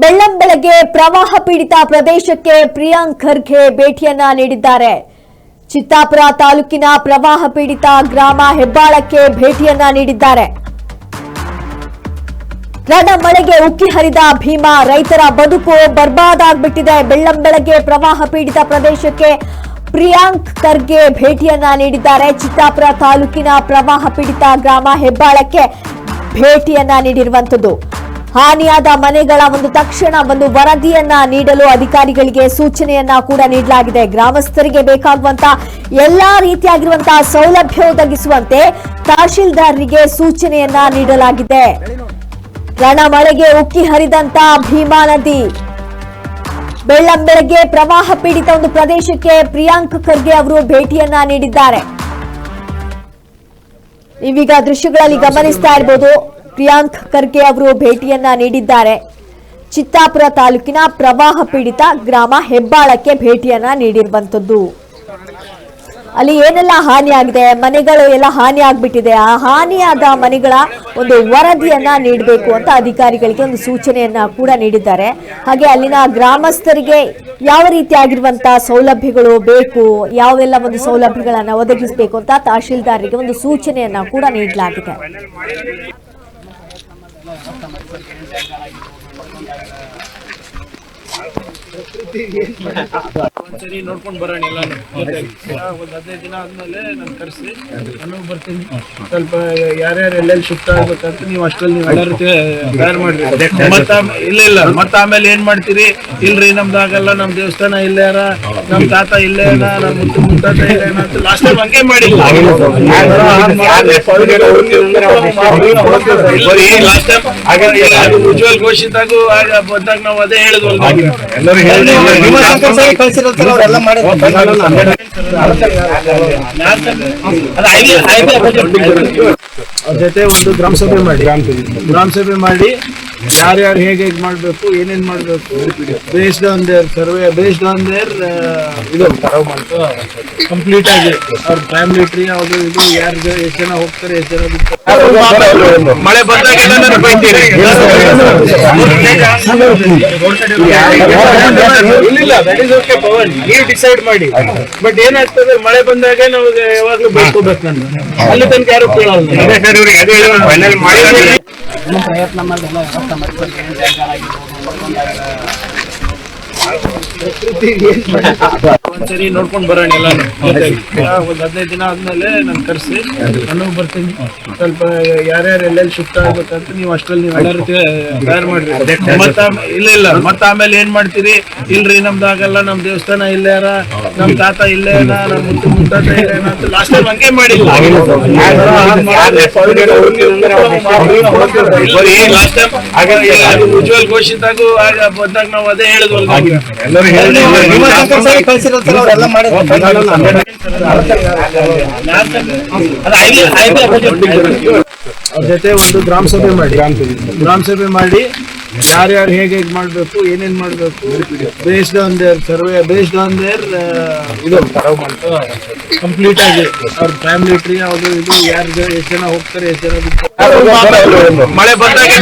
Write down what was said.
ಬೆಳ್ಳಂ ಬೆಳಗ್ಗೆ ಪ್ರವಾಹ ಪೀಡಿತ ಪ್ರದೇಶಕ್ಕೆ ಪ್ರಿಯಾಂಕ್ ಖರ್ಗೆ ಭೇಟಿಯನ್ನ ನೀಡಿದ್ದಾರೆ. ಚಿತ್ತಾಪುರ ತಾಲೂಕಿನ ಪ್ರವಾಹ ಪೀಡಿತ ಗ್ರಾಮ ಹೆಬ್ಬಾಳಕ್ಕೆ ಭೇಟಿಯನ್ನ ನೀಡಿದ್ದಾರೆ. ರಣ ಮಳೆಗೆ ಉಕ್ಕಿ ಹರಿದ ಭೀಮಾ ರೈತರ ಬದುಕು ಬರ್ಬಾದಾಗ್ಬಿಟ್ಟಿದೆ. ಬೆಳ್ಳಂ ಬೆಳಗ್ಗೆ ಪ್ರವಾಹ ಪೀಡಿತ ಪ್ರದೇಶಕ್ಕೆ ಪ್ರಿಯಾಂಕ್ ಖರ್ಗೆ ಭೇಟಿಯನ್ನ ನೀಡಿದ್ದಾರೆ. ಚಿತ್ತಾಪುರ ತಾಲೂಕಿನ ಪ್ರವಾಹ ಪೀಡಿತ ಗ್ರಾಮ ಹೆಬ್ಬಾಳಕ್ಕೆ ಭೇಟಿಯನ್ನ ನೀಡಿರುವಂತದ್ದು ಹಾನಿಯಾದ ಮನೆಗಳ ಒಂದು ತಕ್ಷಣ ಒಂದು ವರದಿಯನ್ನ ನೀಡಲು ಅಧಿಕಾರಿಗಳಿಗೆ ಸೂಚನೆಯನ್ನ ಕೂಡ ನೀಡಲಾಗಿದೆ. ಗ್ರಾಮಸ್ಥರಿಗೆ ಬೇಕಾಗುವಂತಹ ಎಲ್ಲಾ ರೀತಿಯಾಗಿರುವಂತಹ ಸೌಲಭ್ಯ ಒದಗಿಸುವಂತೆ ತಹಶೀಲ್ದಾರರಿಗೆ ಸೂಚನೆಯನ್ನ ನೀಡಲಾಗಿದೆ. ರಣ ಮಳೆಗೆ ಉಕ್ಕಿ ಹರಿದಂತ ಭೀಮಾ ನದಿ. ಬೆಳ್ಳಂಬೆಳಗ್ಗೆ ಪ್ರವಾಹ ಪೀಡಿತ ಒಂದು ಪ್ರದೇಶಕ್ಕೆ ಪ್ರಿಯಾಂಕ್ ಖರ್ಗೆ ಅವರು ಭೇಟಿಯನ್ನ ನೀಡಿದ್ದಾರೆ. ನೀವೀಗ ದೃಶ್ಯಗಳಲ್ಲಿ ಗಮನಿಸ್ತಾ ಇರಬಹುದು ಪ್ರಿಯಾಂಕ್ ಖರ್ಗೆ ಅವರು ಭೇಟಿಯನ್ನ ನೀಡಿದ್ದಾರೆ. ಚಿತ್ತಾಪುರ ತಾಲೂಕಿನ ಪ್ರವಾಹ ಪೀಡಿತ ಗ್ರಾಮ ಹೆಬ್ಬಾಳಕ್ಕೆ ಭೇಟಿಯನ್ನ ನೀಡಿರುವಂತದ್ದು ಅಲ್ಲಿ ಏನೆಲ್ಲ ಹಾನಿಯಾಗಿದೆ ಮನೆಗಳು ಎಲ್ಲ ಹಾನಿ ಆಗ್ಬಿಟ್ಟಿದೆ. ಆ ಹಾನಿಯಾದ ಮನೆಗಳ ಒಂದು ವರದಿಯನ್ನ ನೀಡಬೇಕು ಅಂತ ಅಧಿಕಾರಿಗಳಿಗೆ ಒಂದು ಸೂಚನೆಯನ್ನ ಕೂಡ ನೀಡಿದ್ದಾರೆ. ಹಾಗೆ ಅಲ್ಲಿನ ಗ್ರಾಮಸ್ಥರಿಗೆ ಯಾವ ರೀತಿಯಾಗಿರುವಂತಹ ಸೌಲಭ್ಯಗಳು ಬೇಕು, ಯಾವೆಲ್ಲ ಒಂದು ಸೌಲಭ್ಯಗಳನ್ನ ಒದಗಿಸಬೇಕು ಅಂತ ತಹಶೀಲ್ದಾರರಿಗೆ ಒಂದು ಸೂಚನೆಯನ್ನ ಕೂಡ ನೀಡಲಾಗಿದೆ. Thank you. ಒಂದ್ಸರಿ ನೋಡ್ಕೊಂಡು ಬರೋಣ ಎಲ್ಲಾನು. ಒಂದ್ ಹದಿನೈದು ದಿನ ಆದ್ಮೇಲೆ ನಾನು ಕರೆಸಿ ನಾನು ಬರ್ತೀನಿ. ಸ್ವಲ್ಪ ಯಾರ್ಯಾರು ಎಲ್ಲೆಲ್ಲಿ ಶಿಫ್ಟ್ ಆಗ್ಬೇಕಂತ ನೀವು ಅಷ್ಟ್ರಲ್ಲಿ ನೀವು ಎಲ್ಲರೂ ತಯಾರು ಮಾಡ್ರಿ. ಮತ್ತ ಇಲ್ಲ ಇಲ್ಲ. ಮತ್ತ ಆಮೇಲೆ ಏನ್ ಮಾಡ್ತೀರಿ? ಇಲ್ರಿ, ನಮ್ದು ಆಗಲ್ಲ ನಮ್ ದೇವಸ್ಥಾನ ಇಲ್ಲೇ ಅರ ನಮ್ ತಾತ ಇಲ್ಲೇ ನಮ್ ಮುತ್ತು ಮುತ್ತಾತ ಇಲ್ಲೇ ಅಂತ ಲಾಸ್ಟ್ ಟೈಮ್ ಹಂಗೆ ಮಾಡಿಲ್ಲ ಲಾಸ್ಟ್ ಟೈಮ್ ಉಜ್ವಲ್ ಘೋಷಿತಾಗೂ ಬಂದಾಗ ನಾವು ಅದೇ ಹೇಳಿದ್ವಲ್ಲ ಅವ್ರ ಜೊತೆ ಒಂದು ಗ್ರಾಮ ಸಭೆ ಮಾಡಿ. ಗ್ರಾಮ ಸಭೆ ಮಾಡಿ ಯಾರ್ಯಾರು ಹೇಗೆ ಹೇಗೆ ಮಾಡಬೇಕು ಏನೇನು ಮಾಡಬೇಕು based on their survey based on their ಇದು ಕಂಪ್ಲೀಟ್ ಆಗಿ ಅವ್ರ ಫ್ಯಾಮಿಲಿ ಟ್ರೀ ಅದು ಇದು ಯಾರು ಎಷ್ಟು ಜನ ಹೋಗ್ತಾರೆ ಎಷ್ಟು ಜನ ಬಿಡ್ತಾರೆ. ಮಳೆ ಬಂದಾಗ ನೀವು ಡಿಸೈಡ್ ಮಾಡಿ. ಬಟ್ ಏನಾಗ್ತದೆ ಮಳೆ ಬಂದಾಗ ನಾವು ಯಾವಾಗ್ಲೂ ಬೈಕೋಬೇಕು ನಾನು ಅಲ್ಲಿ ತನಕ ಯಾರು ಕೇಳಲ್ಲ. ಇನ್ನೂ ಪ್ರಯತ್ನ ಮಾಡಿದೆಲ್ಲ ವ್ಯವಸ್ಥೆ ಮಾಡ್ಕೊಡ್ತೀನಿ ಜಾಗ ಆಗಿರ್ಬೋದು ಪ್ರಕೃತಿ ಒಂದ್ಸರಿ ನೋಡ್ಕೊಂಡು ಬರೋಣ ಎಲ್ಲ ಒಂದ್ ಹದಿನೈದು ದಿನ ಆದ್ಮೇಲೆ ನಾನು ಕರೆಸಿ ನಾನು ಬರ್ತೀನಿ. ಸ್ವಲ್ಪ ಯಾರ್ಯಾರು ಎಲ್ಲೆಲ್ಲಿ ಶಿಫ್ಟ್ ಆಗ್ಬೇಕಂತ ನೀವು ಅಷ್ಟ್ರಲ್ಲಿ ನೀವು ಎಲ್ಲರೂ ತಯಾರು ಮಾಡ್ರಿ. ಮತ್ತ ಇಲ್ಲ ಇಲ್ಲ. ಮತ್ತ ಆಮೇಲೆ ಏನ್ ಮಾಡ್ತೀರಿ? ಇಲ್ರಿ ನಮ್ದು ಆಗಲ್ಲ ನಮ್ ದೇವಸ್ಥಾನ ಇಲ್ಲೇ ಅರ ನಮ್ ತಾತ ಇಲ್ಲೇ ಅದ ನಮ್ ಮುತ್ತು ಮುತ್ತಾತ ಇಲ್ಲ ಅದ ಅಂತ ಲಾಸ್ಟ್ ಟೈಮ್ ಹಂಗೆ ಮಾಡಿಲ್ಲ. ಲಾಸ್ಟ್ ಟೈಮ್ ಉಜ್ವಲ್ ಘೋಷಿತಾಗೂ ಬಂದಾಗ ನಾವು ಅದೇ ಹೇಳಿದ್ವಲ್ಲ ಅವ್ರ ಜೊತೆ ಒಂದು ಗ್ರಾಮ ಸಭೆ ಮಾಡಿ. ಗ್ರಾಮ ಸಭೆ ಮಾಡಿ ಯಾರ್ಯಾರು ಹೇಗೆ ಹೇಗೆ ಮಾಡ್ಬೇಕು ಏನೇನ್ ಮಾಡ್ಬೇಕು based on their survey based on their ಇದು. ಕಂಪ್ಲೀಟ್ ಆಗಿ ಅವ್ರ ಫ್ಯಾಮಿಲಿ ಟ್ರೀ ಅದು ಇದು ಯಾರು ಎಷ್ಟು ಜನ ಹೋಗ್ತಾರೆ ಎಷ್ಟು ಜನ ಮಳೆ ಬಂದಾಗ